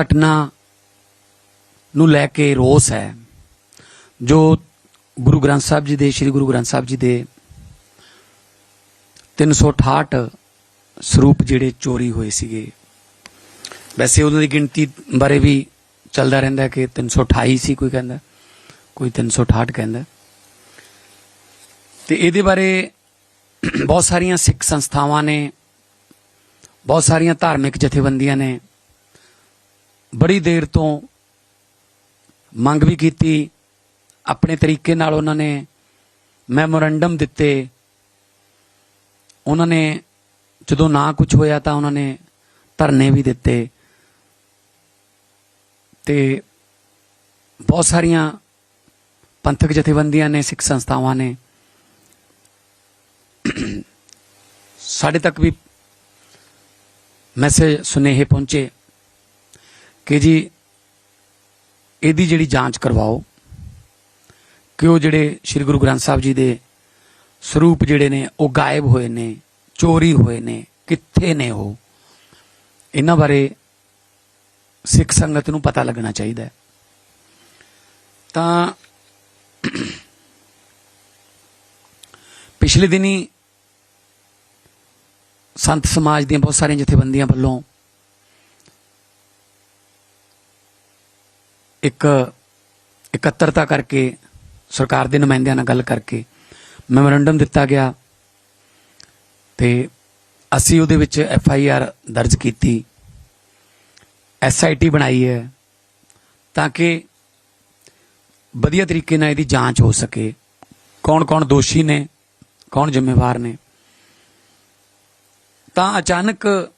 ਘਟਨਾ ਨੂੰ ਲੈ ਕੇ ਰੋਸ ਹੈ, ਜੋ ਗੁਰੂ ਗ੍ਰੰਥ ਸਾਹਿਬ ਜੀ ਦੇ, ਸ੍ਰੀ ਗੁਰੂ ਗ੍ਰੰਥ ਸਾਹਿਬ ਜੀ ਦੇ 368 ਸਰੂਪ ਜਿਹੜੇ ਚੋਰੀ ਹੋਏ ਸੀਗੇ। ਵੈਸੇ ਉਹਨਾਂ ਦੀ ਗਿਣਤੀ ਬਾਰੇ ਵੀ ਚੱਲਦਾ ਰਹਿੰਦਾ ਕਿ 328 ਸੀ ਕੋਈ ਕਹਿੰਦਾ, ਕੋਈ 368 ਕਹਿੰਦਾ। ਤੇ ਇਹਦੇ ਬਾਰੇ ਬਹੁਤ ਸਾਰੀਆਂ ਸਿੱਖ ਸੰਸਥਾਵਾਂ ਨੇ, ਬਹੁਤ ਸਾਰੀਆਂ ਧਾਰਮਿਕ ਜਥੇਬੰਦੀਆਂ ਨੇ ਬੜੀ ਦੇਰ ਤੋਂ ਮੰਗ ਵੀ ਕੀਤੀ। ਆਪਣੇ ਤਰੀਕੇ ਨਾਲ ਉਹਨਾਂ ਨੇ ਮੈਮੋਰੰਡਮ ਦਿੱਤੇ। ਉਹਨਾਂ ਨੇ ਜਦੋਂ ਨਾ ਕੁਝ ਹੋਇਆ ਤਾਂ ਉਹਨਾਂ ਨੇ ਧਰਨੇ ਵੀ ਦਿੱਤੇ। ਤੇ ਬਹੁਤ ਸਾਰੀਆਂ ਪੰਥਕ ਜਥੇਬੰਦੀਆਂ ਨੇ, ਸਿੱਖ ਸੰਸਥਾਵਾਂ ਨੇ ਸਾਡੇ ਤੱਕ ਵੀ ਮੈਸੇਜ ਸੁਨੇਹੇ ਪਹੁੰਚੇ। ਕਿ ਜੀ ਇਹਦੀ ਜਿਹੜੀ ਜਾਂਚ ਕਰਵਾਓ ਕਿ ਉਹ ਜਿਹੜੇ ਸ੍ਰੀ ਗੁਰੂ ਗ੍ਰੰਥ ਸਾਹਿਬ ਜੀ ਦੇ ਸਰੂਪ ਜਿਹੜੇ ਨੇ, ਉਹ ਗਾਇਬ ਹੋਏ ਨੇ, ਚੋਰੀ ਹੋਏ ਨੇ, ਕਿੱਥੇ ਨੇ ਉਹ? ਇਹਨਾਂ ਬਾਰੇ ਸਿੱਖ ਸੰਗਤ ਨੂੰ ਪਤਾ ਲੱਗਣਾ ਚਾਹੀਦਾ ਹੈ। ਤਾਂ ਪਿਛਲੇ ਦਿਨੀ ਸੰਤ ਸਮਾਜ ਦੀਆਂ ਬਹੁਤ ਸਾਰੀਆਂ ਜਥੇਬੰਦੀਆਂ ਵੱਲੋਂ ਇੱਕ ਇਕੱਤਰਤਾ ਕਰਕੇ, ਸਰਕਾਰ ਦੇ ਨੁਮਾਇੰਦਿਆਂ ਨਾਲ ਗੱਲ ਕਰਕੇ ਮੈਮੋਰੰਡਮ ਦਿੱਤਾ ਗਿਆ ਤੇ ਅਸੀਂ ਉਹਦੇ ਵਿੱਚ ਐਫ ਆਈ ਆਰ ਦਰਜ ਕੀਤੀ ਐਸ ਆਈ ਟੀ ਬਣਾਈ ਹੈ ਤਾਂ ਕਿ ਵਧੀਆ ਤਰੀਕੇ ਨਾਲ ਇਹਦੀ ਜਾਂਚ ਹੋ ਸਕੇ। ਕੌਣ-ਕੌਣ ਦੋਸ਼ੀ ਨੇ, ਕੌਣ ਜ਼ਿੰਮੇਵਾਰ ਨੇ? ਤਾਂ ਅਚਾਨਕ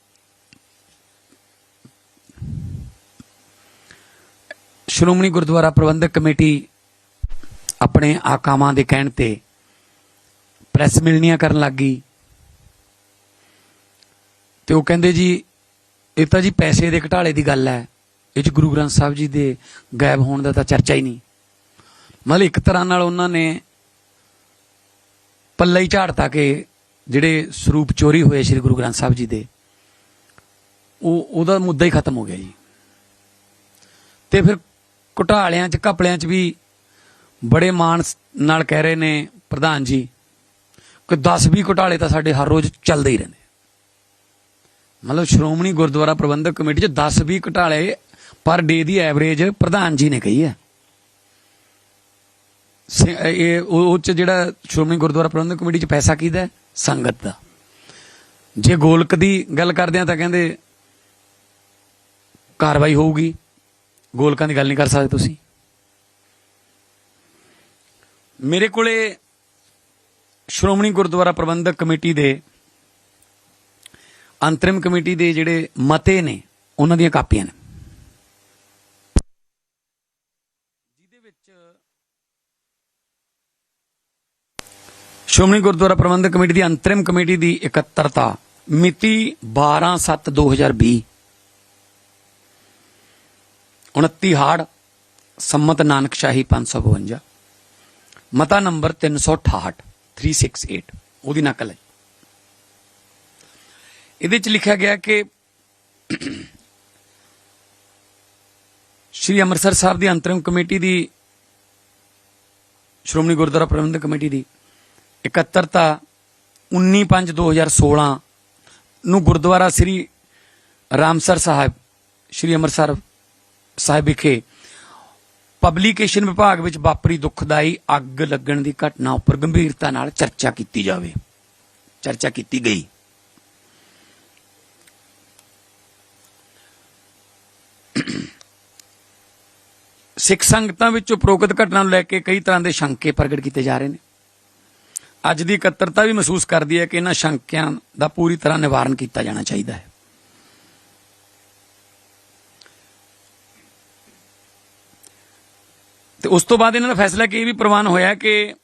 ਸ਼੍ਰੋਮਣੀ ਗੁਰਦੁਆਰਾ ਪ੍ਰਬੰਧਕ ਕਮੇਟੀ ਆਪਣੇ ਆਕਾਵਾਂ ਦੇ ਕਹਿਣ ਤੇ ਪ੍ਰੈਸ ਮਿਲਣੀਆਂ ਕਰਨ ਲੱਗੀ ਤੇ ਉਹ ਕਹਿੰਦੇ ਜੀ, ਇਹ ਤਾਂ ਜੀ ਪੈਸੇ ਦੇ ਘਟਾਲੇ ਦੀ ਗੱਲ ਹੈ। ਇਹ ਚ ਗੁਰੂ ਗ੍ਰੰਥ ਸਾਹਿਬ ਜੀ ਦੇ ਗਾਇਬ ਹੋਣ ਦਾ ਤਾਂ ਚਰਚਾ ਹੀ ਨਹੀਂ। ਮਤਲਬ ਇੱਕ ਤਰ੍ਹਾਂ ਨਾਲ ਉਹਨਾਂ ਨੇ ਪੱਲਾ ਹੀ ਝਾੜਤਾ ਕਿ ਜਿਹੜੇ ਸਰੂਪ ਚੋਰੀ ਹੋਏ ਸ੍ਰੀ ਗੁਰੂ ਗ੍ਰੰਥ ਸਾਹਿਬ ਜੀ ਦੇ, ਉਹ ਉਹਦਾ ਮੁੱਦਾ ਹੀ ਖਤਮ ਹੋ ਗਿਆ ਜੀ। ਤੇ ਫਿਰ ਘੁਟਾਲਿਆਂ ਚ, ਘਪਲਿਆਂ ਚ ਵੀ ਬੜੇ ਮਾਣ ਨਾਲ ਕਹਿ ਰਹੇ ਨੇ ਪ੍ਰਧਾਨ ਜੀ ਕਿ 10 20 ਘੁਟਾਲੇ ਤਾਂ ਸਾਡੇ ਹਰ ਰੋਜ਼ ਚੱਲਦੇ ਹੀ ਰਹਿੰਦੇ ਮਤਲਬ ਸ਼੍ਰੋਮਣੀ ਗੁਰਦੁਆਰਾ ਪ੍ਰਬੰਧਕ ਕਮੇਟੀ ਚ 10 20 ਘੁਟਾਲੇ ਪਰ ਡੇ ਦੀ ਐਵਰੇਜ ਪ੍ਰਧਾਨ ਜੀ ਨੇ ਕਹੀ ਹੈ। ਸੇ- ਇਹ ਉਹ ਚ ਜਿਹੜਾ ਸ਼੍ਰੋਮਣੀ ਗੁਰਦੁਆਰਾ ਪ੍ਰਬੰਧਕ ਕਮੇਟੀ ਚ ਪੈਸਾ ਕਿਹਦਾ ਸੰਗਤ ਦਾ। ਜੇ ਗੋਲਕ ਦੀ ਗੱਲ ਕਰਦੇ ਆ ਤਾਂ ਕਹਿੰਦੇ ਕਾਰਵਾਈ ਹੋਊਗੀ। ਗੋਲਕਾਂ ਦੀ ਗੱਲ ਨਹੀਂ ਕਰ ਸਕਦੇ ਤੁਸੀਂ? ਮੇਰੇ ਕੋਲੇ ਸ਼੍ਰੋਮਣੀ ਗੁਰਦੁਆਰਾ ਪ੍ਰਬੰਧਕ ਕਮੇਟੀ ਦੇ ਅੰਤਰਿਮ ਕਮੇਟੀ ਦੇ ਜਿਹੜੇ ਮਤੇ ਨੇ, ਉਹਨਾਂ ਦੀਆਂ ਕਾਪੀਆਂ ਨੇ। ਜਿਹਦੇ ਵਿੱਚ ਸ਼੍ਰੋਮਣੀ ਗੁਰਦੁਆਰਾ ਪ੍ਰਬੰਧਕ ਕਮੇਟੀ ਦੀ ਅੰਤਰਿਮ ਕਮੇਟੀ ਦੀ ਇਕੱਤਰਤਾ ਮਿਤੀ 12/7/2020 29 ਹਾੜ, ਸੰਮਤ ਨਾਨਕ ਸ਼ਾਹੀ 552 ਮਤਾ ਨੰਬਰ 368 368 ਉਹਦੀ ਨਕਲ ਹੈ। ਇਹਦੇ ਚ ਲਿਖਿਆ ਗਿਆ ਕਿ ਸ਼੍ਰੀ ਅੰਮ੍ਰਿਤਸਰ ਸਾਹਿਬ ਦੀ ਅੰਤਰਿਮ ਕਮੇਟੀ ਦੀ, ਸ਼੍ਰੋਮਣੀ ਗੁਰਦੁਆਰਾ ਪ੍ਰਬੰਧਕ ਕਮੇਟੀ ਦੀ ਇਕੱਤਰਤਾ 19/5/2016 ਨੂੰ ਗੁਰਦੁਆਰਾ ਸ੍ਰੀ ਰਾਮਸਰ ਸਾਹਿਬ, ਸ਼੍ਰੀ ਅੰਮ੍ਰਿਤਸਰ ਸਾਹਿਬ ਵਿਖੇ ਪਬਲੀਕੇਸ਼ਨ ਵਿਭਾਗ ਵਿੱਚ ਵਾਪਰੀ ਦੁਖਦਾਈ ਅੱਗ ਲੱਗਣ ਦੀ ਘਟਨਾ ਉੱਪਰ ਗੰਭੀਰਤਾ ਨਾਲ ਚਰਚਾ ਕੀਤੀ ਜਾਵੇ। ਚਰਚਾ ਕੀਤੀ ਗਈ। ਸਿੱਖ ਸੰਗਤਾਂ ਵਿੱਚ ਉਪਰੋਕਤ ਘਟਨਾ ਨੂੰ ਲੈ ਕੇ ਕਈ ਤਰ੍ਹਾਂ ਦੇ ਸ਼ੰਕੇ ਪ੍ਰਗਟ ਕੀਤੇ ਜਾ ਰਹੇ ਨੇ। ਅੱਜ ਦੀ ਇਕੱਤਰਤਾ ਵੀ ਮਹਿਸੂਸ ਕਰਦੀ ਹੈ ਕਿ ਇਹਨਾਂ ਸ਼ੰਕਿਆਂ ਦਾ ਪੂਰੀ ਤਰ੍ਹਾਂ ਨਿਵਾਰਨ ਕੀਤਾ ਜਾਣਾ ਚਾਹੀਦਾ ਹੈ। ਉਸ ਤੋਂ ਬਾਅਦ ਇਹਨਾਂ ਦਾ ਫੈਸਲਾ ਕਿ ਇਹ ਵੀ ਪ੍ਰਵਾਨ ਹੋਇਆ ਕਿ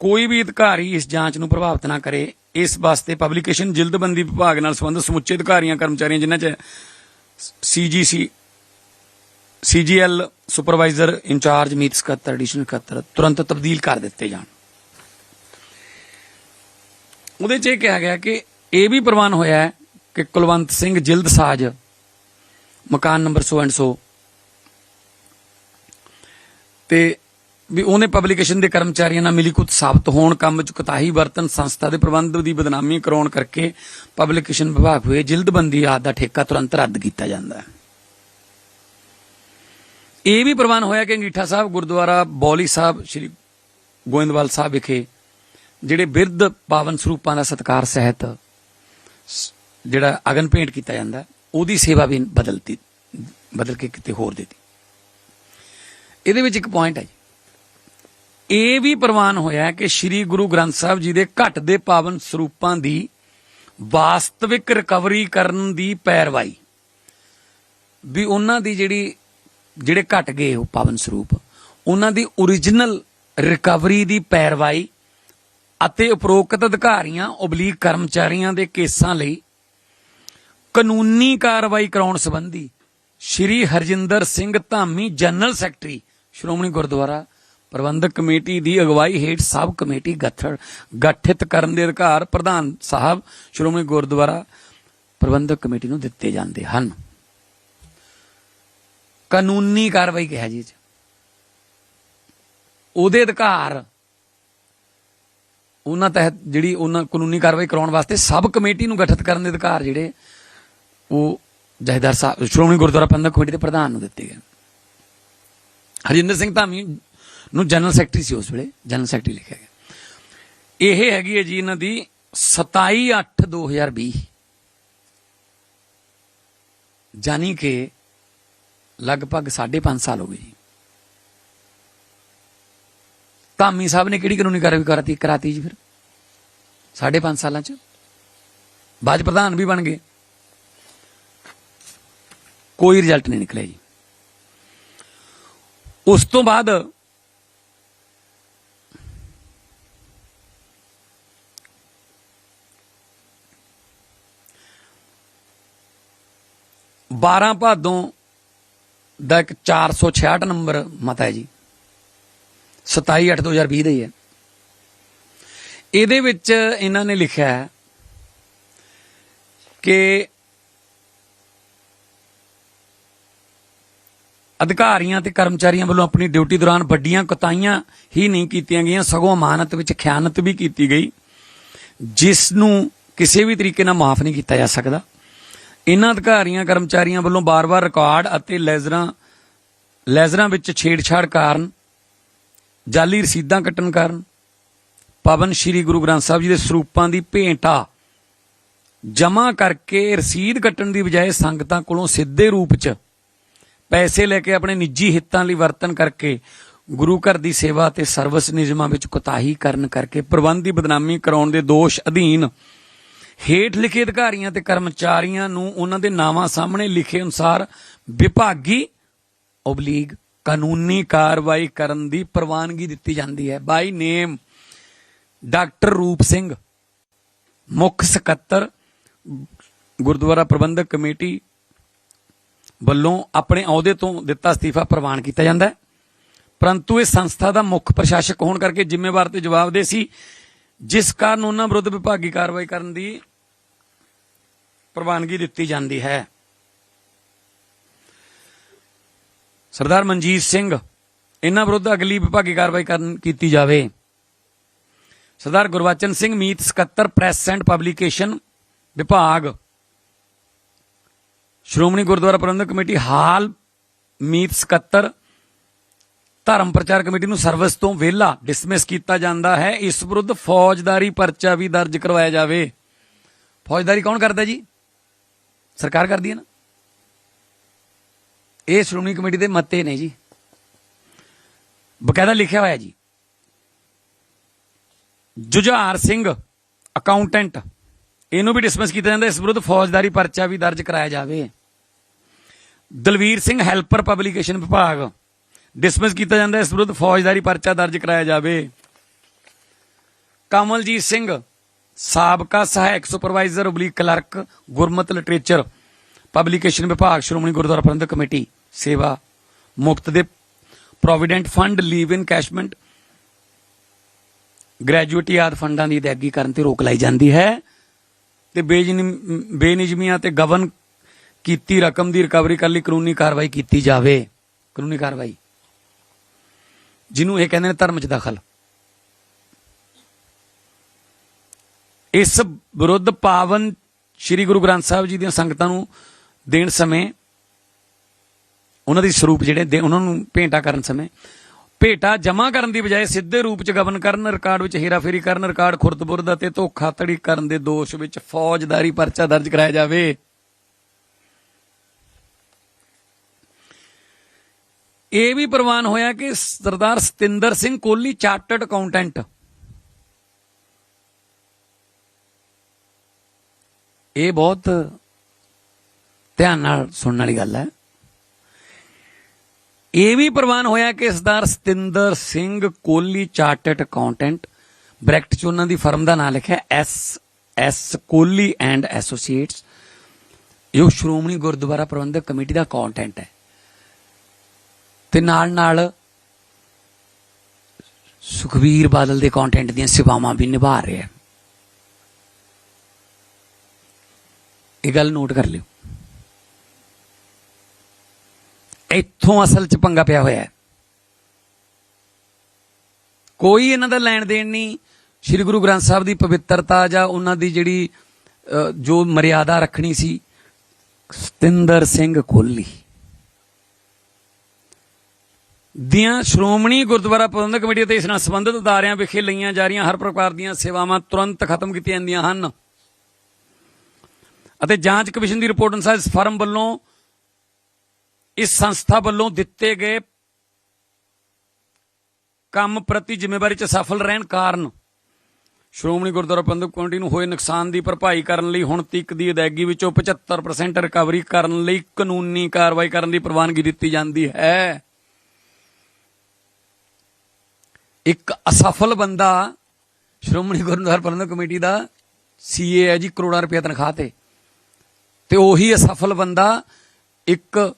ਕੋਈ ਵੀ ਅਧਿਕਾਰੀ ਇਸ ਜਾਂਚ ਨੂੰ ਪ੍ਰਭਾਵਿਤ ਨਾ ਕਰੇ, ਇਸ ਵਾਸਤੇ ਪਬਲੀਕੇਸ਼ਨ ਜਿਲਦਬੰਦੀ ਵਿਭਾਗ ਨਾਲ ਸੰਬੰਧਿਤ ਸਮੁੱਚੇ ਅਧਿਕਾਰੀਆਂ, ਕਰਮਚਾਰੀਆਂ ਜਿਨ੍ਹਾਂ 'ਚ ਸੀਜੀਸੀ ਸੀਜੀਐਲ ਸੁਪਰਵਾਈਜ਼ਰ ਇੰਚਾਰਜ ਮੀਤ ਸਕੱਤਰ ਐਡੀਸ਼ਨਲ ਸਕੱਤਰ ਤੁਰੰਤ ਤਬਦੀਲ ਕਰ ਦਿੱਤੇ ਜਾਣ। ਉਹਦੇ 'ਚ ਇਹ ਕਿਹਾ ਗਿਆ ਕਿ ਇਹ ਵੀ ਪ੍ਰਵਾਨ ਹੋਇਆ ਹੈ ਕਿ ਕੁਲਵੰਤ ਸਿੰਘ ਜਿਲਦ ਸਾਜ, ਮਕਾਨ ਨੰਬਰ ਸੋ ਐਂਡ ਸੋ। ਤੇ ਵੀ ਉਹਨੇ ਪਬਲੀਕੇਸ਼ਨ ਦੇ ਕਰਮਚਾਰੀਆਂ ਨਾਲ ਮਿਲੀਕੁਤ ਸਾਬਤ ਹੋਣ ਕੰਮ ਚ ਕੁਤਾਹੀ ਵਰਤਨ ਸੰਸਥਾ ਦੇ ਪ੍ਰਬੰਧ ਦੀ ਬਦਨਾਮੀ ਕਰਾਉਣ ਕਰਕੇ ਪਬਲੀਕੇਸ਼ਨ ਵਿਭਾਗ ਹੋਏ ਜਿਲਦਬੰਦੀ ਆਦ ਦਾ ਠੇਕਾ ਤੁਰੰਤ ਰੱਦ ਕੀਤਾ ਜਾਂਦਾ ਹੈ। ਇਹ ਵੀ ਪ੍ਰਵਾਨ ਹੋਇਆ ਕਿ ਅੰਗੀਠਾ ਸਾਹਿਬ, ਗੁਰਦੁਆਰਾ ਬੌਲੀ ਸਾਹਿਬ, ਸ੍ਰੀ ਗੋਇੰਦਵਾਲ ਸਾਹਿਬ ਵਿਖੇ, ਜਿਹੜੇ ਬਿਰਧ ਪਾਵਨ ਸਰੂਪਾਂ ਦਾ ਸਤਕਾਰ ਸਹਿਤ ਜਿਹੜਾ ਅਗਨ ਭੇਂਟ ਕੀਤਾ ਜਾਂਦਾ, ਉਹਦੀ ਸੇਵਾ ਵੀ ਬਦਲਤੀ, ਬਦਲ ਕੇ ਕਿਤੇ ਹੋਰ ਦਿੱਤੀ। ਇਹਦੇ ਵਿੱਚ ਇੱਕ ਪੁਆਇੰਟ ਹੈ ਜੀ। ਇਹ ਵੀ ਪ੍ਰਵਾਨ ਹੋਇਆ ਕਿ ਸ੍ਰੀ ਗੁਰੂ ਗ੍ਰੰਥ ਸਾਹਿਬ ਜੀ ਦੇ ਘਟ ਦੇ ਪਾਵਨ ਸਰੂਪਾਂ ਦੀ ਵਾਸਤਵਿਕ ਰਿਕਵਰੀ ਕਰਨ ਦੀ ਪੈਰਵਾਈ ਵੀ ਉਹਨਾਂ ਦੀ ਜਿਹੜੀ, ਜਿਹੜੇ ਘਟ ਗਏ ਉਹ ਪਾਵਨ ਸਰੂਪ, ਉਹਨਾਂ ਦੀ origignal ਰਿਕਵਰੀ ਦੀ ਪੈਰਵਾਈ ਅਤੇ ਉਪਰੋਕਤ ਅਧਿਕਾਰੀਆਂ ਉਬਲੀਕ ਕਰਮਚਾਰੀਆਂ ਦੇ ਕੇਸਾਂ ਲਈ ਕਾਨੂੰਨੀ ਕਾਰਵਾਈ ਕਰਾਉਣ ਸੰਬੰਧੀ Shri Harjinder Singh Dhami, general secretary, Shiromani Gurdwara Parbandhak committee ਦੀ ਅਗਵਾਈ ਹੇਠ ਸਬ ਕਮੇਟੀ ਗਠੜ ਗਠਿਤ ਕਰਨ ਦੇ ਅਧਿਕਾਰ ਪ੍ਰਧਾਨ ਸਾਹਿਬ, ਸ਼੍ਰੋਮਣੀ ਗੁਰਦੁਆਰਾ ਪ੍ਰਬੰਧਕ ਕਮੇਟੀ ਨੂੰ ਦਿੱਤੇ ਜਾਂਦੇ ਹਨ। ਕਾਨੂੰਨੀ ਕਾਰਵਾਈ ਕਿਹਾ ਜੀ ਉਹਦੇ ਅਧਿਕਾਰ, ਉਹਨਾਂ ਤਹਿਤ ਜਿਹੜੀ ਉਹਨਾਂ ਕਾਨੂੰਨੀ ਕਾਰਵਾਈ ਕਰਾਉਣ ਵਾਸਤੇ ਸਬ ਕਮੇਟੀ ਨੂੰ ਗਠਿਤ ਕਰਨ ਦੇ ਅਧਿਕਾਰ ਜਿਹੜੇ ਉਹ ਜਹੇਦਾਰ ਸਾਹਿਬ, ਸ਼੍ਰੋਮਣੀ ਗੁਰਦੁਆਰਾ ਪ੍ਰਬੰਧਕ ਕਮੇਟੀ ਦੇ ਪ੍ਰਧਾਨ ਨੂੰ ਦਿੱਤੇ ਗਏ ਹਰਜਿੰਦਰ ਸਿੰਘ ਧਾਮੀ ਨੂੰ ਜਨਰਲ ਸੈਕਟਰੀ ਸੀ ਉਸ ਵੇਲੇ, ਜਨਰਲ ਸੈਕਟਰੀ ਲਿਖਿਆ ਗਿਆ। ਇਹ ਹੈਗੀ ਹੈ ਜੀ ਇਹਨਾਂ ਦੀ 27 8 2020 ਜਾਨੀ ਕਿ ਲਗਭਗ 5.5 ਸਾਲ ਹੋ ਗਏ ਜੀ। ਧਾਮੀ ਸਾਹਿਬ ਨੇ ਕਿਹੜੀ ਕਾਨੂੰਨੀ ਕਾਰਵਾਈ ਕਰਾਤੀ ਕਰਾਤੀ ਜੀ ਫਿਰ? 5.5 ਸਾਲਾਂ ਚ? ਬਾਜ ਪ੍ਰਧਾਨ ਵੀ ਬਣ ਗਏ। ਕੋਈ ਰਿਜ਼ਲਟ ਨਹੀਂ ਨਿਕਲਿਆ ਜੀ। ਉਸ ਤੋਂ ਬਾਅਦ ਬਾਰਾਂ ਭਾਦੋਂ ਦਾ ਇੱਕ 466 ਨੰਬਰ ਮਤਾ ਹੈ ਜੀ। 27 8 2020 ਦਾ ਹੀ ਹੈ। ਇਹਦੇ ਵਿੱਚ ਇਹਨਾਂ ਨੇ ਲਿਖਿਆ ਹੈ ਕਿ ਅਧਿਕਾਰੀਆਂ ਤੇ ਕਰਮਚਾਰੀਆਂ ਵੱਲੋਂ ਆਪਣੀ ਡਿਊਟੀ ਦੌਰਾਨ ਵੱਡੀਆਂ ਕੁਤਾਈਆਂ ਹੀ ਨਹੀਂ ਕੀਤੀਆਂ ਗਈਆਂ, ਸਗੋਂ ਅਮਾਨਤ ਵਿੱਚ ਖਿਆਨਤ ਵੀ ਕੀਤੀ ਗਈ ਜਿਸ ਨੂੰ ਕਿਸੇ ਵੀ ਤਰੀਕੇ ਨਾਲ ਮਾਫ ਨਹੀਂ ਕੀਤਾ ਜਾ ਸਕਦਾ। ਇਹਨਾਂ ਅਧਿਕਾਰੀਆਂ, ਕਰਮਚਾਰੀਆਂ ਵੱਲੋਂ ਬਾਰ-ਬਾਰ ਰਿਕਾਰਡ ਅਤੇ ਲੈਜ਼ਰਾਂ ਲੈਜ਼ਰਾਂ ਵਿੱਚ ਛੇੜਛਾੜ ਕਾਰਨ, ਜਾਲੀ ਰਸੀਦਾਂ ਕੱਟਣ ਕਾਰਨ, ਪਵਨ ਸ੍ਰੀ ਗੁਰੂ ਗ੍ਰੰਥ ਸਾਹਿਬ ਜੀ ਦੇ ਸਰੂਪਾਂ ਦੀ ਭੇਂਟਾ, ਜਮ੍ਹਾਂ ਕਰਕੇ ਰਸੀਦ ਕੱਟਣ ਦੀ ਬਜਾਏ ਸੰਗਤਾਂ ਕੋਲੋਂ ਸਿੱਧੇ ਰੂਪ 'ਚ ਪੈਸੇ ਲੈ ਕੇ ਆਪਣੇ ਨਿੱਜੀ ਹਿੱਤਾਂ ਲਈ ਵਰਤਨ ਕਰਕੇ ਗੁਰੂ ਘਰ ਦੀ ਸੇਵਾ ਤੇ ਸਰਵਿਸ ਨਿਯਮਾਂ ਵਿੱਚ ਕੁਤਾਹੀ ਕਰਨ ਕਰਕੇ ਪ੍ਰਬੰਧ ਦੀ ਬਦਨਾਮੀ ਕਰਾਉਣ ਦੇ ਦੋਸ਼ ਅਧੀਨ ਹੇਠ ਲਿਖੇ ਅਧਿਕਾਰੀਆਂ ਤੇ ਕਰਮਚਾਰੀਆਂ ਨੂੰ ਉਹਨਾਂ ਦੇ ਨਾਵਾਂ ਸਾਹਮਣੇ ਲਿਖੇ ਅਨੁਸਾਰ ਵਿਭਾਗੀ ਓਬਲੀਗ ਕਾਨੂੰਨੀ ਕਾਰਵਾਈ ਕਰਨ ਦੀ ਪ੍ਰਵਾਨਗੀ ਦਿੱਤੀ ਜਾਂਦੀ ਹੈ। ਬਾਈ ਨੇਮ ਡਾਕਟਰ ਰੂਪ ਸਿੰਘ, ਮੁੱਖ ਸਕੱਤਰ, ਗੁਰਦੁਆਰਾ ਪ੍ਰਬੰਧਕ ਕਮੇਟੀ ਵੱਲੋਂ ਆਪਣੇ ਅਹੁਦੇ ਤੋਂ ਦਿੱਤਾ ਅਸਤੀਫਾ ਪ੍ਰਵਾਨ ਕੀਤਾ ਜਾਂਦਾ ਹੈ। ਪਰੰਤੂ ਇਹ ਸੰਸਥਾ ਦਾ ਮੁੱਖ ਪ੍ਰਸ਼ਾਸਕ ਹੋਣ ਕਰਕੇ ਜ਼ਿੰਮੇਵਾਰ ਤੇ ਜਵਾਬਦੇਹ ਸੀ, ਜਿਸ ਕਾਰਨ ਉਹਨਾਂ ਵਿਰੁੱਧ ਵਿਭਾਗੀ ਕਾਰਵਾਈ ਕਰਨ ਦੀ ਪ੍ਰਵਾਨਗੀ ਦਿੱਤੀ ਜਾਂਦੀ ਹੈ। ਸਰਦਾਰ ਮਨਜੀਤ ਸਿੰਘ, ਇਹਨਾਂ ਵਿਰੁੱਧ ਅਗਲੀ ਵਿਭਾਗੀ ਕਾਰਵਾਈ ਕਰਨ ਕੀਤੀ ਜਾਵੇ। ਸਰਦਾਰ ਗੁਰਵਚਨ ਸਿੰਘ ਮੀਤ ਸਕੱਤਰ ਪ੍ਰੈਸ ਐਂਡ ਪਬਲੀਕੇਸ਼ਨ ਵਿਭਾਗ ਸ਼੍ਰੋਮਣੀ ਗੁਰਦੁਆਰਾ ਪ੍ਰਬੰਧਕ ਕਮੇਟੀ ਹਾਲ ਮੀਤ ਸਕੱਤਰ ਧਰਮ ਪ੍ਰਚਾਰ ਕਮੇਟੀ ਨੂੰ ਸਰਵਿਸ ਤੋਂ ਵਿਹਲਾ ਡਿਸਮਿਸ ਕੀਤਾ ਜਾਂਦਾ ਹੈ। ਇਸ ਵਿਰੁੱਧ ਫੌਜਦਾਰੀ ਪਰਚਾ ਵੀ ਦਰਜ ਕਰਵਾਇਆ ਜਾਵੇ। ਫੌਜਦਾਰੀ ਕੌਣ ਕਰਦਾ ਜੀ? ਸਰਕਾਰ ਕਰਦੀ ਹੈ ਨਾ। ਇਹ ਸ਼੍ਰੋਮਣੀ ਕਮੇਟੀ ਦੇ ਮਤੇ ਨੇ ਜੀ। ਬਕਾਇਦਾ ਲਿਖਿਆ ਹੋਇਆ ਜੀ। ਜੁਝਾਰ ਸਿੰਘ ਅਕਾਊਂਟੈਂਟ ਇਹਨੂੰ ਵੀ ਡਿਸਮਿਸ ਕੀਤਾ ਜਾਂਦਾ, ਇਸ ਵਿਰੁੱਧ ਫੌਜਦਾਰੀ ਪਰਚਾ ਵੀ ਦਰਜ ਕਰਾਇਆ ਜਾਵੇ। ਦਲਵੀਰ ਸਿੰਘ ਹੈਲਪਰ ਪਬਲੀਕੇਸ਼ਨ ਵਿਭਾਗ ਡਿਸਮਿਸ ਕੀਤਾ ਜਾਂਦਾ, ਇਸ ਵਿਰੁੱਧ ਫੌਜਦਾਰੀ ਪਰਚਾ ਦਰਜ ਕਰਾਇਆ ਜਾਵੇ। ਕਮਲਜੀਤ ਸਿੰਘ, ਸਾਬਕਾ ਸਹਾਇਕ supervisor oblique clerk, Gurmat literature, publication ਵਿਭਾਗ, ਸ਼੍ਰੋਮਣੀ ਗੁਰਦੁਆਰਾ ਪ੍ਰਬੰਧਕ ਕਮੇਟੀ, ਸੇਵਾ ਮੁਕਤ ਦੇ ਪ੍ਰੋਵੀਡੈਂਟ ਫੰਡ, ਲੀਵ ਇਨ ਕੈਸ਼ਮੈਂਟ, ਗ੍ਰੈਜੂਏਟੀ ਆਦ ਫੰਡਾਂ ਦੀ ਅਦਾਇਗੀ ਕਰਨ ਤੇ ਰੋਕ ਲਾਈ ਜਾਂਦੀ ਹੈ। ਤੇ ਬੇਜਿਨ- ਬੇਨਿਯਮੀਆਂ ਤੇ ਗਵਨ ਕੀਤੀ ਰਕਮ ਦੀ ਰਿਕਵਰੀ ਕਰਨ ਲਈ, ਕਾਨੂੰਨੀ ਕਾਰਵਾਈ ਕੀਤੀ ਜਾਵੇ। ਕਾਨੂੰਨੀ ਕਾਰਵਾਈ। ਜਿਹਨੂੰ ਇਹ ਕਹਿੰਦੇ ਨੇ ਧਰਮ 'ਚ ਦਖਲ। ਇਸ ਵਿਰੁੱਧ ਪਾਵਨ ਸ੍ਰੀ ਗੁਰੂ ਗ੍ਰੰਥ ਸਾਹਿਬ ਜੀ ਦੀਆਂ ਸੰਗਤਾਂ ਨੂੰ ਦੇਣ ਸਮੇਂ, ਉਹਨਾਂ ਦੀ ਸਰੂਪ ਜਿਹੜੇ ਦੇ ਉਹਨਾਂ ਨੂੰ ਭੇਟਾ ਕਰਨ ਸਮੇਂ ਭੇਟਾ ਜਮ੍ਹਾਂ ਕਰਨ ਦੀ ਬਜਾਏ ਸਿੱਧੇ ਰੂਪ ਚ ਗਵਨ ਕਰਨ, ਰਿਕਾਰਡ ਵਿੱਚ ਹੇਰਾਫੇਰੀ ਕਰਨ, ਰਿਕਾਰਡ ਖੁਰਦਬੁਰਦ ਅਤੇ ਧੋਖਾਧੜੀ ਕਰਨ ਦੇ ਦੋਸ਼ ਵਿੱਚ ਫੌਜਦਾਰੀ ਪਰਚਾ ਦਰਜ ਕਰਾਇਆ ਜਾਵੇ। ਇਹ ਵੀ ਪ੍ਰਵਾਨ ਹੋਇਆ ਕਿ ਸਰਦਾਰ ਸਤਿੰਦਰ ਸਿੰਘ ਕੋਹਲੀ ਚਾਰਟਰਡ ਅਕਾਊਂਟੈਂਟ। ਇਹ ਬਹੁਤ ਧਿਆਨ ਨਾਲ ਸੁਣਨ ਵਾਲੀ ਗੱਲ ਹੈ। ਇਹ ਵੀ ਪ੍ਰਵਾਨ ਹੋਇਆ ਕਿ Sardar Satinder Singh Kohli chartered accountant, bracket ਚ ਉਹਨਾਂ ਦੀ ਫਰਮ ਦਾ ਨਾਮ ਲਿਖਿਆ, S S Kohli and associates. ਜੋ ਸ਼੍ਰੋਮਣੀ ਗੁਰਦੁਆਰਾ ਪ੍ਰਬੰਧਕ ਕਮੇਟੀ ਦਾ ਅਕਾਊਂਟੈਂਟ ਹੈ। ਤੇ ਨਾਲ ਨਾਲ ਸੁਖਵੀਰ ਬਾਦਲ ਦੇ ਅਕਾਊਂਟੈਂਟ ਦੀਆਂ ਸੇਵਾਵਾਂ ਵੀ ਨਿਭਾ ਰਿਹਾ ਹੈ। ਇਹ ਗੱਲ ਨੋਟ ਕਰ ਲਿਓ। ਇੱਥੋਂ ਅਸਲ ਚ ਪੰਗਾ ਪਿਆ ਹੋਇਆ ਹੈ। ਕੋਈ ਇਹਨਾਂ ਦਾ ਲੈਣ ਦੇਣ ਨਹੀਂ। ਸ੍ਰੀ ਗੁਰੂ ਗ੍ਰੰਥ ਸਾਹਿਬ ਦੀ ਪਵਿੱਤਰਤਾ ਜਾਂ ਉਹਨਾਂ ਦੀ ਜਿਹੜੀ ਜੋ ਮਰਿਆਦਾ ਰੱਖਣੀ ਸੀ, ਸਤਿੰਦਰ ਸਿੰਘ ਕੋਹਲੀ। ਦੀਆਂ ਸ਼੍ਰੋਮਣੀ ਗੁਰਦੁਆਰਾ ਪ੍ਰਬੰਧਕ ਕਮੇਟੀ ਅਤੇ ਇਸ ਨਾਲ ਸੰਬੰਧਿਤ ਅਦਾਰਿਆਂ ਵਿਖੇ ਲਈਆਂ ਜਾ ਰਹੀਆਂ ਹਰ ਪ੍ਰਕਾਰ ਦੀਆਂ ਸੇਵਾਵਾਂ ਤੁਰੰਤ ਖਤਮ ਕੀਤੀਆਂ ਜਾਂਦੀਆਂ ਹਨ। ਅਤੇ ਜਾਂਚ ਕਮਿਸ਼ਨ ਦੀ ਰਿਪੋਰਟ ਅਨੁਸਾਰ ਇਸ ਫਰਮ ਵੱਲੋਂ ਇਸ ਸੰਸਥਾ ਵੱਲੋਂ ਦਿੱਤੇ ਗਏ ਕੰਮ ਪ੍ਰਤੀ ਜ਼ਿੰਮੇਵਾਰੀ 'ਚ ਸਫਲ ਰਹਿਣ ਕਾਰਨ ਸ਼੍ਰੋਮਣੀ ਗੁਰਦੁਆਰਾ ਪ੍ਰਬੰਧਕ ਕਮੇਟੀ ਨੂੰ ਹੋਏ ਨੁਕਸਾਨ ਦੀ ਭਰਪਾਈ ਕਰਨ ਲਈ ਹੁਣ ਤੱਕ ਦੀ ਅਦਾਇਗੀ ਵਿੱਚੋਂ 75% ਰਿਕਵਰੀ ਕਰਨ ਲਈ ਕਾਨੂੰਨੀ ਕਾਰਵਾਈ ਕਰਨ ਦੀ ਪ੍ਰਵਾਨਗੀ ਦਿੱਤੀ ਜਾਂਦੀ ਹੈ। ਇੱਕ ਅਸਫਲ ਬੰਦਾ ਸ਼੍ਰੋਮਣੀ ਗੁਰਦੁਆਰਾ ਪ੍ਰਬੰਧਕ ਕਮੇਟੀ ਦਾ ਸੀਏ ਹੈ ਜੀ ਕਰੋੜਾਂ ਰੁਪਏ ਤਨਖਾਹ ਤੇ। ਤੇ ਉਹੀ ਅਸਫਲ ਬੰਦਾ ਇੱਕ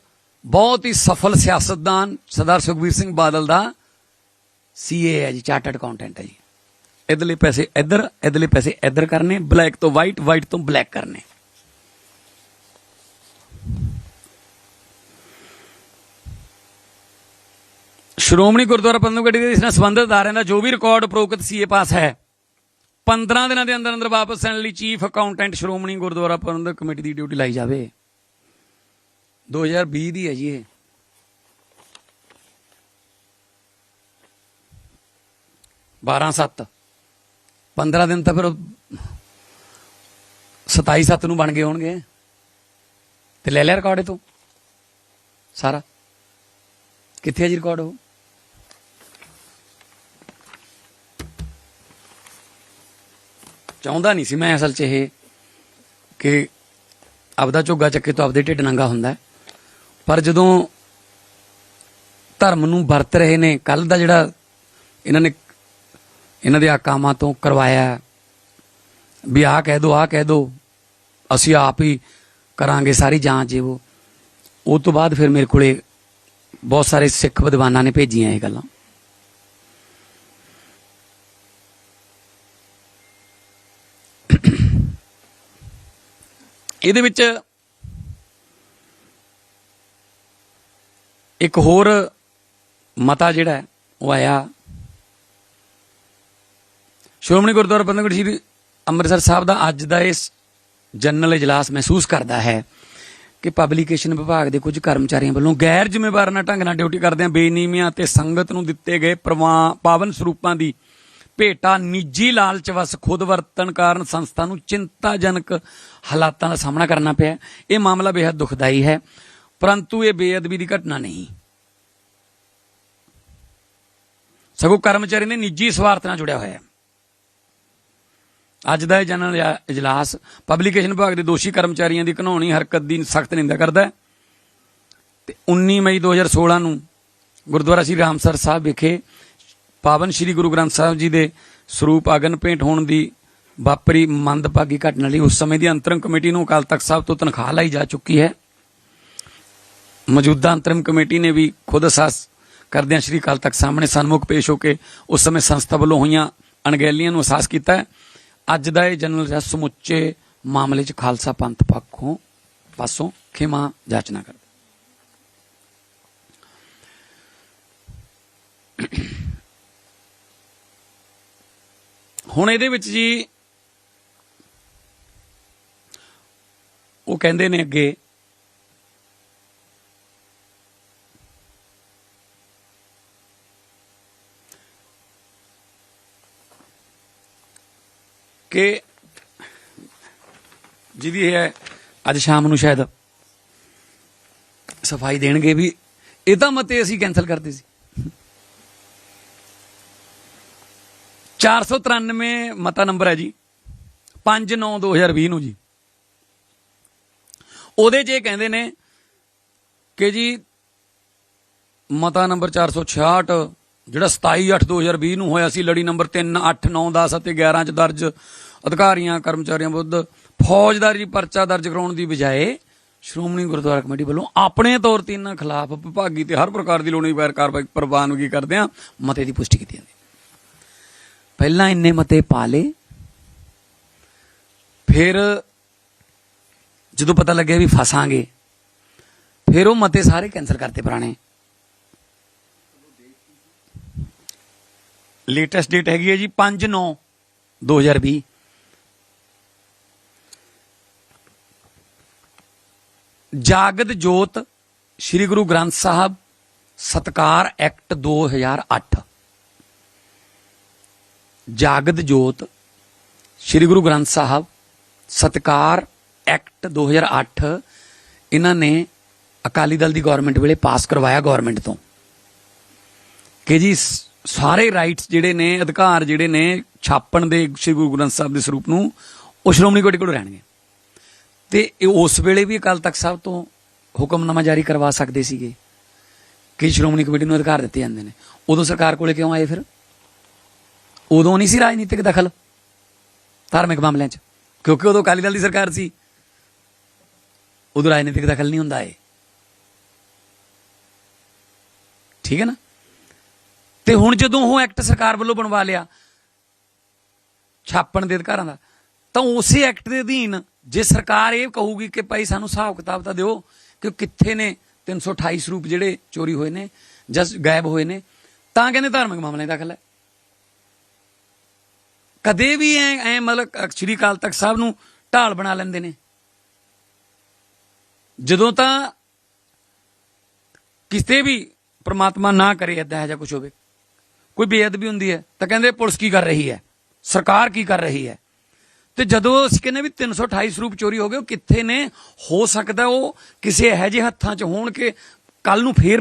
ਬਹੁਤ ਹੀ ਸਫਲ ਸਿਆਸਤਦਾਨ ਸਰਦਾਰ ਸੁਖਬੀਰ ਸਿੰਘ ਬਾਦਲ ਦਾ ਸੀਏ ਹੈ ਜੀ ਚਾਰਟਰਡ ਅਕਾਊਂਟੈਂਟ ਹੈ ਜੀ। ਇਧਰਲੇ ਪੈਸੇ ਇੱਧਰ ਇਧਰਲੇ ਪੈਸੇ ਇੱਧਰ ਕਰਨੇ ਬਲੈਕ ਤੋਂ ਵਾਈਟ ਵਾਈਟ ਤੋਂ ਬਲੈਕ ਕਰਨੇ। ਸ਼੍ਰੋਮਣੀ ਗੁਰਦੁਆਰਾ ਪ੍ਰਬੰਧਕ ਕਮੇਟੀ ਦੇ ਇਸ ਨਾਲ ਸੰਬੰਧਿਤ ਅਦਾਰਿਆਂ ਦਾ ਜੋ ਵੀ ਰਿਕਾਰਡ ਉਪਰੋਕਤ ਸੀਏ ਪਾਸ ਹੈ 15 ਦਿਨਾਂ ਦੇ ਅੰਦਰ ਅੰਦਰ ਵਾਪਸ ਲੈਣ ਲਈ chief accountant Shiromani Gurdwara Parbandhak committee ਦੀ ਡਿਊਟੀ ਲਾਈ ਜਾਵੇ। 2020 ਦੀ ਹੈ ਜੀ ਇਹ। ਬਾਰਾਂ ਸੱਤ। 15 ਦਿਨ ਤਾਂ ਫਿਰ 27 ਸੱਤ ਨੂੰ ਬਣ ਗਏ ਹੋਣਗੇ। ਤੇ ਲੈ ਲਿਆ ਰਿਕਾਰਡ ਇਹ ਤੋਂ। ਸਾਰਾ। ਕਿੱਥੇ ਹੈ ਜੀ ਰਿਕਾਰਡ ਉਹ? ਚਾਹੁੰਦਾ ਨਹੀਂ ਸੀ ਮੈਂ ਅਸਲ 'ਚ ਇਹ ਕਿ ਆਪਦਾ ਝੋਗਾ ਚੱਕੇ ਤੋਂ ਆਪਦੇ ਢਿੱਡ ਨੰਗਾ ਹੁੰਦਾ ਹੈ। ਪਰ ਜਦੋਂ ਧਰਮ ਨੂੰ ਵਰਤ ਰਹੇ ਨੇ ਕੱਲ ਦਾ ਜਿਹੜਾ ਇਹਨਾਂ ਨੇ ਇਹਨਾਂ ਦੇ ਆਕਾਮਾਂ ਤੋਂ ਕਰਵਾਇਆ, ਵੀ ਆਹ ਕਹਿ ਦੋ, ਆਹ ਕਹਿ ਦੋ, ਅਸੀਂ ਆਪ ਹੀ ਕਰਾਂਗੇ ਸਾਰੀ ਜਾਂਚ ਇਹ ਉਹ। ਉਹ ਤੋਂ ਬਾਅਦ ਫਿਰ ਮੇਰੇ ਕੋਲੇ ਬਹੁਤ ਸਾਰੇ ਸਿੱਖ ਵਿਦਵਾਨਾਂ ਨੇ ਭੇਜੀਆਂ ਇਹ ਗੱਲਾਂ। ਇਹਦੇ ਵਿੱਚ ਇੱਕ ਹੋਰ ਮਤਾ ਜਿਹੜਾ ਉਹ ਆਇਆ। ਸ਼੍ਰੋਮਣੀ ਗੁਰਦੁਆਰਾ ਪ੍ਰਬੰਧਕ ਸ੍ਰੀ ਅੰਮ੍ਰਿਤਸਰ ਸਾਹਿਬ ਦਾ ਅੱਜ ਦਾ ਇਸ ਜਨਰਲ ਇਜਲਾਸ ਮਹਿਸੂਸ ਕਰਦਾ ਹੈ ਕਿ ਪਬਲੀਕੇਸ਼ਨ ਵਿਭਾਗ ਦੇ ਕੁਝ ਕਰਮਚਾਰੀਆਂ ਵੱਲੋਂ ਗੈਰ ਜ਼ਿੰਮੇਵਾਰਾਨਾ ਢੰਗ ਨਾਲ ਡਿਊਟੀ ਕਰਦਿਆਂ ਬੇਨੀਮੀਆਂ ਤੇ ਸੰਗਤ ਨੂੰ ਦਿੱਤੇ ਗਏ ਪ੍ਰਵਾ- ਪਾਵਨ ਸਰੂਪਾਂ ਦੀ ਭੇਟਾ ਨਿੱਜੀ ਲਾਲਚ ਵਸ ਖੁਦ ਵਰਤਣ ਕਾਰਨ ਸੰਸਥਾ ਨੂੰ ਚਿੰਤਾਜਨਕ ਹਾਲਾਤਾਂ ਦਾ ਸਾਹਮਣਾ ਕਰਨਾ ਪਿਆ। ਇਹ ਮਾਮਲਾ ਬੇहद ਦੁਖਦਾਈ ਹੈ। ਪਰੰਤੂ ਇਹ ਬੇਅਦਬੀ ਦੀ ਘਟਨਾ ਨਹੀਂ। ਸਗੋਂ ਕਰਮਚਾਰੀ ਨੇ ਨਿੱਜੀ ਸਵਾਰਥ ਨਾਲ ਜੁੜਿਆ ਹੋਇਆ ਹੈ। ਅੱਜ ਦਾ ਇਹ ਜਨਰਲ ਇਜਲਾਸ ਪਬਲੀਕੇਸ਼ਨ ਵਿਭਾਗ ਦੇ ਦੋਸ਼ੀ ਕਰਮਚਾਰੀਆਂ ਦੀ ਘਨੌਣੀ ਹਰਕਤ ਦੀ ਸਖਤ ਨਿੰਦਾ ਕਰਦਾ ਹੈ। ਤੇ 19 ਮਈ 2016 ਨੂੰ ਗੁਰਦੁਆਰਾ ਸ੍ਰੀ ਰਾਮਸਰ ਸਾਹਿਬ ਵਿਖੇ ਪਾਵਨ ਸ੍ਰੀ ਗੁਰੂ ਗ੍ਰੰਥ ਸਾਹਿਬ ਜੀ ਦੇ ਸਰੂਪ ਅਗਨ ਭੇਟ ਹੋਣ ਦੀ ਵਾਪਰੀ ਮੰਦਭਾਗੀ ਘਟਨਾ ਲਈ ਉਸ ਸਮੇਂ ਦੀ ਅੰਤਰੰਗ ਕਮੇਟੀ ਨੂੰ ਅਕਾਲ ਤਖਤ ਸਾਹਿਬ ਤੋਂ ਤਨਖਾਹ ਲਈ ਜਾ ਚੁੱਕੀ ਹੈ। ਮੌਜੂਦਾ ਅੰਤਰਿਮ ਕਮੇਟੀ ਨੇ ਵੀ ਖੁਦ ਅਹਿਸਾਸ ਕਰਦਿਆਂ ਸ੍ਰੀ ਅਕਾਲ ਤਖਤ ਸਾਹਮਣੇ ਸਨਮੁਖ ਪੇਸ਼ ਹੋ ਕੇ ਉਸ ਸਮੇਂ ਸੰਸਥਾ ਵੱਲੋਂ ਹੋਈਆਂ ਅਣਗਹਿਲੀਆਂ ਨੂੰ ਅਹਿਸਾਸ ਕੀਤਾ ਅੱਜ ਦਾ ਇਹ ਜਨਰਲ ਜਸ ਸਮੁੱਚੇ ਮਾਮਲੇ 'ਚ ਖਾਲਸਾ ਪੰਥ ਪੱਖੋਂ ਪਾਸੋਂ ਖਿਮਾ ਜਾਚਨਾ ਕਰਦਾ ਹੁਣ ਇਹਦੇ ਵਿੱਚ ਜੀ ਉਹ ਕਹਿੰਦੇ ਨੇ ਅੱਗੇ ਕਿ ਜਿਹਦੀ ਇਹ ਹੈ, ਅੱਜ ਸ਼ਾਮ ਨੂੰ ਸ਼ਾਇਦ ਸਫ਼ਾਈ ਦੇਣਗੇ ਵੀ ਇਹ ਤਾਂ ਮਤੇ ਅਸੀਂ ਕੈਨਸਲ ਕਰਦੇ ਸੀ। 493 ਮਤਾ ਨੰਬਰ ਹੈ ਜੀ। 5/9/2020 ਨੂੰ ਜੀ। ਉਹਦੇ 'ਚ ਇਹ ਕਹਿੰਦੇ ਨੇ ਕਿ ਜੀ, ਮਤਾ ਨੰਬਰ 466 ਜਿਹੜਾ 27/8/2020 ਨੂੰ ਹੋਇਆ ਸੀ, ਲੜੀ ਨੰਬਰ 3 8 9 10 ਅਤੇ 11 ਚ ਦਰਜ ਅਧਿਕਾਰੀਆਂ, ਕਰਮਚਾਰੀਆਂ ਵਿਰੁੱਧ ਫੌਜਦਾਰੀ ਪਰਚਾ ਦਰਜ ਕਰਾਉਣ ਦੀ ਬਜਾਏ ਸ਼੍ਰੋਮਣੀ ਗੁਰਦੁਆਰਾ ਕਮੇਟੀ ਵੱਲੋਂ ਆਪਣੇ ਤੌਰ ਤੇ ਇਹਨਾਂ ਖਿਲਾਫ ਵਿਭਾਗੀ ਤੇ ਹਰ ਪ੍ਰਕਾਰ ਦੀ ਲੋੜੀਂਦੀ ਵੈਰ ਕਾਰਵਾਈ ਪ੍ਰਵਾਨਗੀ ਕਰਦੇ ਆ ਮਤੇ ਦੀ ਪੁਸ਼ਟੀ ਕੀਤੀ ਜਾਂਦੀ ਪਹਿਲਾਂ ਇੰਨੇ ਮਤੇ ਪਾ ਲਏ, ਫਿਰ ਜਦੋਂ ਪਤਾ ਲੱਗਿਆ ਵੀ ਫਸਾਂਗੇ, ਫਿਰ ਉਹ ਮਤੇ ਸਾਰੇ ਕੈਨਸਲ ਕਰਤੇ ਪੁਰਾਣੇ। ਲੇਟੈਸਟ ਡੇਟ ਹੈਗੀ ਹੈ ਜੀ 5 9 2020 ਜਾਗਦ ਜੋਤ ਸ੍ਰੀ ਗੁਰੂ ਗ੍ਰੰਥ ਸਾਹਿਬ, ਸਤਕਾਰ ਐਕਟ 2008 ਜਾਗਦ ਜੋਤ ਸ੍ਰੀ ਗੁਰੂ ਗ੍ਰੰਥ ਸਾਹਿਬ, ਸਤਕਾਰ ਐਕਟ 2008 ਇਹਨਾਂ ਨੇ ਅਕਾਲੀ ਦਲ ਦੀ ਗਵਰਨਮੈਂਟ ਵੇਲੇ ਪਾਸ ਕਰਵਾਇਆ ਗਵਰਨਮੈਂਟ ਤੋਂ। ਕਿ ਜੀ ਸਾਰੇ ਰਾਈਟਸ ਜਿਹੜੇ ਨੇ, ਅਧਿਕਾਰ ਜਿਹੜੇ ਨੇ, ਛਾਪਣ ਦੇ ਸ੍ਰੀ ਗੁਰੂ ਗ੍ਰੰਥ ਸਾਹਿਬ ਦੇ ਸਰੂਪ ਨੂੰ ਉਹ ਸ਼੍ਰੋਮਣੀ ਕਮੇਟੀ ਕੋਲ ਰਹਿਣਗੇ। ਤੇ ਉਸ ਵੇਲੇ ਵੀ ਅਕਾਲ ਤਖਤ ਸਾਹਿਬ ਤੋਂ ਹੁਕਮਨਾਮਾ ਜਾਰੀ ਕਰਵਾ ਸਕਦੇ ਸੀਗੇ ਕਿ ਸ਼੍ਰੋਮਣੀ ਕਮੇਟੀ ਨੂੰ ਅਧਿਕਾਰ ਦਿੱਤੇ ਜਾਂਦੇ ਨੇ। ਉਦੋਂ ਸਰਕਾਰ ਕੋਲੇ ਕਿਉਂ ਆਏ ਫਿਰ? ਉਦੋਂ ਨਹੀਂ ਸੀ ਰਾਜਨੀਤਿਕ ਦਖਲ ਧਾਰਮਿਕ ਮਾਮਲਿਆਂ 'ਚ, ਕਿਉਂਕਿ ਉਦੋਂ ਅਕਾਲੀ ਦਲ ਦੀ ਸਰਕਾਰ ਸੀ। ਉਦੋਂ ਰਾਜਨੀਤਿਕ ਦਖਲ ਨਹੀਂ ਹੁੰਦਾ ਏ ਠੀਕ ਹੈ ਨਾ? ਤੇ ਹੁਣ ਜਦੋਂ ਉਹ ਐਕਟ ਸਰਕਾਰ ਵੱਲੋਂ ਬਣਵਾ ਲਿਆ, ਛਾਪਣ ਦੇ ਅਧਿਕਾਰਾਂ ਦਾ, ਤਾਂ ਉਸੇ ਐਕਟ ਦੇ ਅਧੀਨ ਜੇ ਸਰਕਾਰ ਇਹ ਕਹੂਗੀ ਕਿ ਭਾਈ ਸਾਨੂੰ ਹਿਸਾਬ ਕਿਤਾਬ ਤਾਂ ਦਿਓ ਕਿ ਕਿੱਥੇ ਨੇ 328 ਸਰੂਪ ਜਿਹੜੇ ਚੋਰੀ ਹੋਏ ਨੇ ਜਾਂ ਗਾਇਬ ਹੋਏ ਨੇ, ਤਾਂ ਕਹਿੰਦੇ ਧਾਰਮਿਕ ਮਾਮਲੇ ਦਾਖਲ ਹੈ। ਕਦੇ ਵੀ ਐ ਐ ਮਤਲਬ ਸ਼੍ਰੀ ਅਕਾਲ ਤਖਤ ਸਾਹਿਬ ਨੂੰ ਢਾਲ ਬਣਾ ਲੈਂਦੇ ਨੇ। ਜਦੋਂ ਤਾਂ ਕਿਤੇ ਵੀ ਪ੍ਰਮਾਤਮਾ ਨਾ ਕਰੇ ਏਦਾਂ ਜਾਂ ਕੁਝ ਹੋਵੇ, ਕੋਈ ਬੇਅਦਬੀ ਹੁੰਦੀ ਹੈ ਤਾਂ ਕਹਿੰਦੇ ਪੁਲਿਸ ਕੀ ਕਰ ਰਹੀ ਹੈ? ਸਰਕਾਰ ਕੀ ਕਰ ਰਹੀ ਹੈ? ਤੇ ਜਦੋਂ ਅਸੀਂ ਕਹਿੰਦੇ ਵੀ 328 ਸਰੂਪ ਚੋਰੀ ਹੋ ਗਏ, ਉਹ ਕਿੱਥੇ ਨੇ? ਹੋ ਸਕਦਾ ਉਹ ਕਿਸੇ ਇਹੋ ਜਿਹੇ ਹੱਥਾਂ 'ਚ ਹੋਣ ਕਿ ਕੱਲ ਨੂੰ ਫੇਰ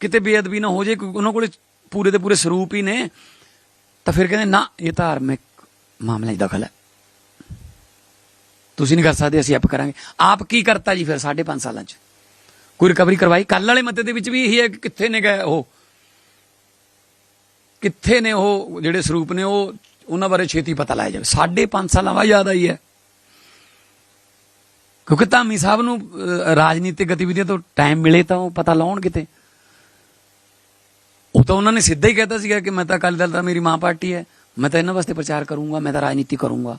ਕਿਤੇ ਬੇਅਦਬੀ ਨਾ ਹੋ ਜਾਏ, ਕਿਉਂਕਿ ਉਹਨਾਂ ਕੋਲੇ ਪੂਰੇ ਦੇ ਪੂਰੇ ਸਰੂਪ ਹੀ ਨੇ। ਤਾਂ ਫਿਰ ਕਹਿੰਦੇ, ਨਾ, ਇਹ ਧਾਰਮਿਕ ਮਾਮਲੇ 'ਚ ਦਖਲ ਹੈ। ਤੁਸੀਂ ਨਹੀਂ ਕਰ ਸਕਦੇ, ਅਸੀਂ ਆਪ ਕਰਾਂਗੇ। ਆਪ ਕੀ ਕਰਤਾ ਜੀ ਫਿਰ 5.5 ਸਾਲਾਂ 'ਚ? ਕੋਈ ਰਿਕਵਰੀ ਕਰਵਾਈ? ਕੱਲ ਵਾਲੇ ਮਤੇ ਦੇ ਵਿੱਚ ਵੀ ਇਹੀ ਹੈ ਕਿ ਕਿੱਥੇ ਨੇ ਗਏ ਉਹ? ਕਿੱਥੇ ਨੇ ਉਹ ਜਿਹੜੇ ਸਰੂਪ ਨੇ ਉਹ ਉਹਨਾਂ ਬਾਰੇ ਛੇਤੀ ਪਤਾ ਲਾਇਆ ਜਾਵੇ। ਸਾਢੇ ਪੰਜ ਸਾਲਾਂ ਬਾਅਦ ਯਾਦ ਆਈ ਹੈ। ਕਿਉਂਕਿ ਧਾਮੀ ਸਾਹਿਬ ਨੂੰ ਰਾਜਨੀਤਿਕ ਗਤੀਵਿਧੀਆਂ ਤੋਂ ਟਾਈਮ ਮਿਲੇ ਤਾਂ ਉਹ ਪਤਾ ਲਾਉਣ ਕਿਤੇ। ਉਹ ਤਾਂ ਉਹਨਾਂ ਨੇ ਸਿੱਧਾ ਹੀ ਕਹਿਤਾ ਸੀਗਾ ਕਿ ਮੈਂ ਤਾਂ ਅਕਾਲੀ ਦਲ ਦਾ ਮੇਰੀ ਮਾਂ ਪਾਰਟੀ ਹੈ। ਮੈਂ ਤਾਂ ਇਹਨਾਂ ਵਾਸਤੇ ਪ੍ਰਚਾਰ ਕਰੂੰਗਾ, ਮੈਂ ਤਾਂ ਰਾਜਨੀਤੀ ਕਰੂੰਗਾ।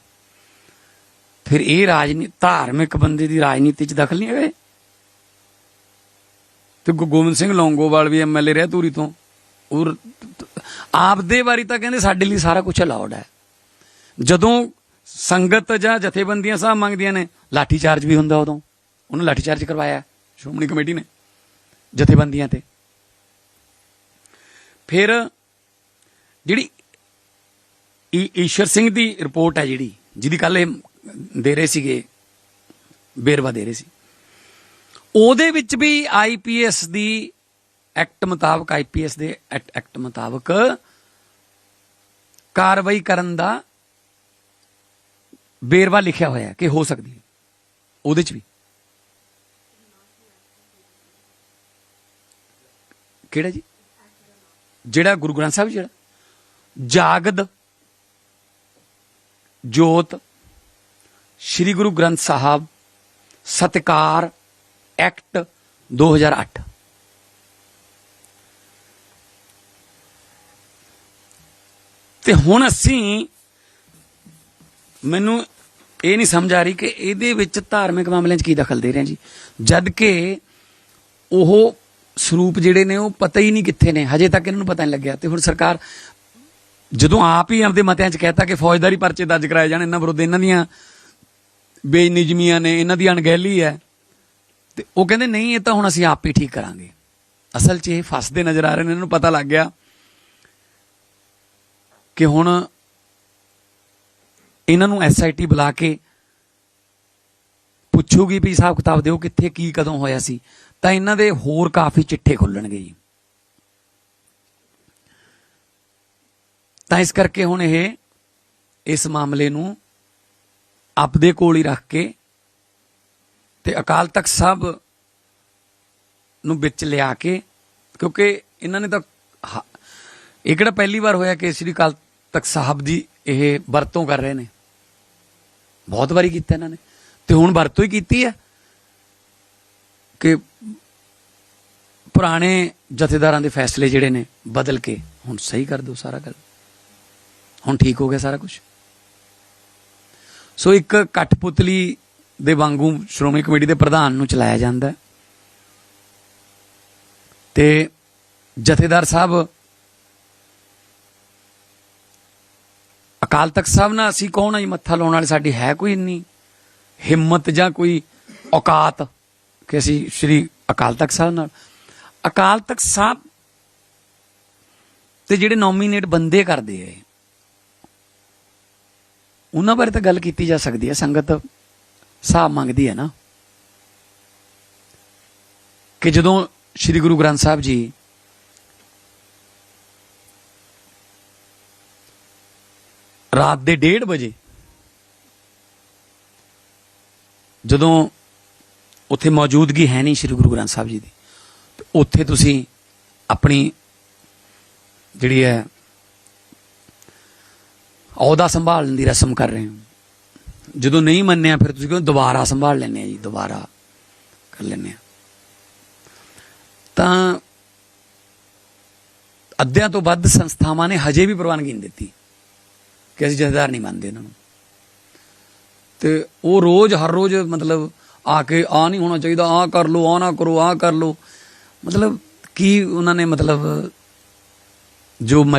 ਫਿਰ ਇਹ ਰਾਜਨੀਤੀ ਧਾਰਮਿਕ ਬੰਦੇ ਦੀ ਰਾਜਨੀਤੀ 'ਚ ਦਖਲ ਨਹੀਂ ਹੈਗਾ ਇਹ? ਤੇ ਗੋਬਿੰਦ ਸਿੰਘ ਲੌਂਗੋਵਾਲ ਵੀ ਐਮਐਲਏ ਰਿਹਾ ਧੂਰੀ ਤੋਂ। ਉਹ ਆਪਦੇ ਵਾਰੀ ਤਾਂ ਕਹਿੰਦੇ ਸਾਡੇ ਲਈ ਸਾਰਾ ਕੁਝ ਅਲਾਉਡ ਹੈ। ਜਦੋਂ ਸੰਗਤ ਜਾਂ ਜਥੇਬੰਦੀਆਂ ਸਾਹਿਬ ਮੰਗਦੀਆਂ ਨੇ ਲਾਠੀ ਚਾਰਜ ਵੀ ਹੁੰਦਾ ਉਦੋਂ। ਉਹਨੂੰ ਲਾਠੀ ਚਾਰਜ ਕਰਵਾਇਆ, ਸ਼੍ਰੋਮਣੀ ਕਮੇਟੀ ਨੇ, ਜਥੇਬੰਦੀਆਂ ਤੇ। ਫਿਰ ਜਿਹੜੀ ਈ- ਈਸ਼ਰ ਸਿੰਘ ਦੀ ਰਿਪੋਰਟ ਹੈ ਜਿਹੜੀ, ਜਿਹਦੀ ਕੱਲ ਇਹ ਦੇ ਰਹੇ ਸੀਗੇ ਬੇਰਵਾ ਦੇ ਰਹੇ ਸੀ। ਉਹਦੇ ਵਿੱਚ ਵੀ ਆਈਪੀਐਸ ਦੀ ਐਕਟ ਮੁਤਾਬਕ ਆਈਪੀਐਸ ਦੇ ਐਕਟ ਐਕਟ ਮੁਤਾਬਕ ਕਾਰਵਾਈ ਕਰਨ ਦਾ ਬੇਰਵਾ ਲਿਖਿਆ ਹੋਇਆ ਹੈ ਕਿ ਹੋ ਸਕਦੀ ਹੈ। ਉਹਦੇ ਚ ਵੀ। ਕਿਹੜਾ ਜੀ? ਜਿਹੜਾ ਗੁਰੂ ਗ੍ਰੰਥ ਸਾਹਿਬ ਜਿਹੜਾ? ਜਾਗਦ, ਜੋਤ, ਸ੍ਰੀ ਗੁਰੂ ਗ੍ਰੰਥ ਸਾਹਿਬ, ਸਤਕਾਰ, ਐਕਟ 2008 ਤੇ ਹੁਣ ਅਸੀਂ ਮੈਨੂੰ ਇਹ ਨਹੀਂ ਸਮਝ ਆ ਰਹੀ ਕਿ ਇਹਦੇ ਵਿੱਚ ਧਾਰਮਿਕ ਮਾਮਲਿਆਂ 'ਚ ਕੀ ਦਖਲ ਦੇ ਰਹੇ ਜੀ। ਜਦ ਕਿ ਉਹ ਸਰੂਪ ਜਿਹੜੇ ਨੇ ਉਹ ਪਤਾ ਹੀ ਨਹੀਂ ਕਿੱਥੇ ਨੇ, ਹਜੇ ਤੱਕ ਇਹਨਾਂ ਨੂੰ ਪਤਾ ਨਹੀਂ ਲੱਗਿਆ। ਤੇ ਹੁਣ ਸਰਕਾਰ ਜਦੋਂ ਆਪ ਹੀ ਆਪਦੇ ਮਤਿਆਂ 'ਚ ਕਹਿਤਾ ਕਿ ਫੌਜਦਾਰੀ ਪਰਚੇ ਦਰਜ ਕਰਾਏ ਜਾਣ, ਇਹਨਾਂ ਵਿਰੁੱਧ ਇਹਨਾਂ ਦੀਆਂ ਬੇਨਿਜਮੀਆਂ ਨੇ, ਇਹਨਾਂ ਦੀ ਅਣਗਹਿਲੀ ਹੈ। ਤੇ ਉਹ ਕਹਿੰਦੇ, ਨਹੀਂ, ਇਹ ਤਾਂ ਹੁਣ ਅਸੀਂ ਆਪ ਹੀ ਠੀਕ ਕਰਾਂਗੇ। ਅਸਲ 'ਚ ਇਹ ਫਸਦੇ ਨਜ਼ਰ ਆ ਰਹੇ ਨੇ, ਇਹਨਾਂ ਨੂੰ ਪਤਾ ਲੱਗ ਗਿਆ। ਕਿ ਹੁਣ ਇਹਨਾਂ ਨੂੰ ਐਸਆਈਟੀ ਬੁਲਾ ਕੇ ਪੁੱਛੂਗੀ ਵੀ ਹਿਸਾਬ ਕਿਤਾਬ ਦਿਓ ਕਿੱਥੇ ਕੀ ਕਦੋਂ ਹੋਇਆ ਸੀ, ਤਾਂ ਇਹਨਾਂ ਦੇ ਹੋਰ ਕਾਫੀ ਚਿੱਠੇ ਖੁੱਲਣਗੇ ਜੀ। ਤਾਂ ਇਸ ਕਰਕੇ ਹੁਣ ਇਹ, ਇਸ ਮਾਮਲੇ ਨੂੰ ਆਪਦੇ ਕੋਲ ਹੀ ਰੱਖ ਕੇ ਤੇ ਅਕਾਲ ਤਖਤ ਸਾਹਿਬ ਨੂੰ ਵਿੱਚ ਲਿਆ ਕੇ, ਕਿਉਂਕਿ ਇਹਨਾਂ ਨੇ ਤਾਂ ਹ- ਇਹ ਕਿਹੜਾ ਪਹਿਲੀ ਵਾਰ ਹੋਇਆ ਕਿ ਸ੍ਰੀ ਅਕਾਲ ਤਖਤ ਸਾਹਿਬ ਦੀ ਇਹ ਵਰਤੋਂ ਕਰ ਰਹੇ ਨੇ। ਬਹੁਤ ਵਾਰੀ ਕੀਤਾ ਇਹਨਾਂ ਨੇ। ਤੇ ਹੁਣ ਵਰਤੋਂ ਹੀ ਕੀਤੀ ਹੈ ਕਿ ਪੁਰਾਣੇ ਜਥੇਦਾਰਾਂ ਦੇ ਫੈਸਲੇ ਜਿਹੜੇ ਨੇ ਬਦਲ ਕੇ ਹੁਣ ਸਹੀ ਕਰ ਦਿਓ ਸਾਰਾ ਗੱਲ ਹੁਣ ਠੀਕ ਹੋ ਗਿਆ ਸਾਰਾ ਕੁਝ ਸੋ ਇੱਕ ਕਠਪੁਤਲੀ ਦੇ ਵਾਂਗੂ ਸ਼੍ਰੋਮਣੀ ਕਮੇਟੀ ਦੇ ਪ੍ਰਧਾਨ ਨੂੰ ਚਲਾਇਆ ਜਾਂਦਾ ਹੈ। ਤੇ ਜਥੇਦਾਰ ਸਾਹਿਬ ਅਕਾਲ ਤਖਤ ਸਾਹਿਬ ਨਾਲ ਅਸੀਂ ਕੌਣ ਆ ਜੀ? ਮੱਥਾ ਲਾਉਣ ਵਾਲੇ ਸਾਡੀ ਹੈ ਕੋਈ ਇੰਨੀ? ਹਿੰਮਤ ਜਾਂ ਕੋਈ ਔਕਾਤ ਕਿ ਅਸੀਂ ਸ੍ਰੀ ਅਕਾਲ ਤਖਤ ਸਾਹਿਬ ਨਾਲ? ਅਕਾਲ ਤਖਤ ਸਾਹਿਬ ਤੇ ਜਿਹੜੇ ਨੋਮੀਨੇਟ ਬੰਦੇ ਕਰਦੇ ਆ ਉਹਨਾਂ ਬਾਰੇ ਤਾਂ ਗੱਲ ਕੀਤੀ ਜਾ ਸਕਦੀ ਹੈ ਸੰਗਤ ਹਿਸਾਬ ਮੰਗਦੀ ਹੈ ਨਾ। ਕਿ ਜਦੋਂ ਸ੍ਰੀ ਗੁਰੂ ਗ੍ਰੰਥ ਸਾਹਿਬ ਜੀ ਰਾਤ ਦੇ 1:30 ਵਜੇ ਜਦੋਂ ਉੱਥੇ ਮੌਜੂਦਗੀ ਹੈ ਨਹੀਂ ਸ੍ਰੀ ਗੁਰੂ ਗ੍ਰੰਥ ਸਾਹਿਬ ਜੀ ਦੀ ਉੱਥੇ ਤੁਸੀਂ ਆਪਣੀ ਜਿਹੜੀ ਹੈ ਅਹੁਦਾ ਸੰਭਾਲਣ ਦੀ ਰਸਮ ਕਰ ਰਹੇ ਹੋ। ਜਦੋਂ ਨਹੀਂ ਮੰਨਿਆ, ਫਿਰ ਤੁਸੀਂ ਕਿਉਂ ਦੁਬਾਰਾ ਸੰਭਾਲ ਲੈਣੇ ਆ ਜੀ? ਦੁਬਾਰਾ ਕਰ ਲੈਣੇ ਆ। ਤਾਂ ਅੱਧਿਆਂ ਤੋਂ ਵੱਧ ਸੰਸਥਾਵਾਂ ਨੇ ਹਜੇ ਵੀ ਪ੍ਰਵਾਨਗੀ ਨਹੀਂ ਦਿੱਤੀ। ਕਿ ਅਸੀਂ ਜਥੇਦਾਰ ਨਹੀਂ ਮੰਨਦੇ ਇਹਨਾਂ ਨੂੰ। ਤੇ ਉਹ ਰੋਜ਼, ਹਰ ਰੋਜ਼ ਮਤਲਬ ਆ ਕੇ ਆ ਨਹੀਂ ਹੋਣਾ ਚਾਹੀਦਾ, ਆ ਕਰ ਲੋ ਆ ਨਾ ਕਰੋ, ਆ ਕਰ ਲੋ ਮਤਲਬ ਕੀ ਉਹਨਾਂ ਨੇ ਮਤਲਬ ਜੋ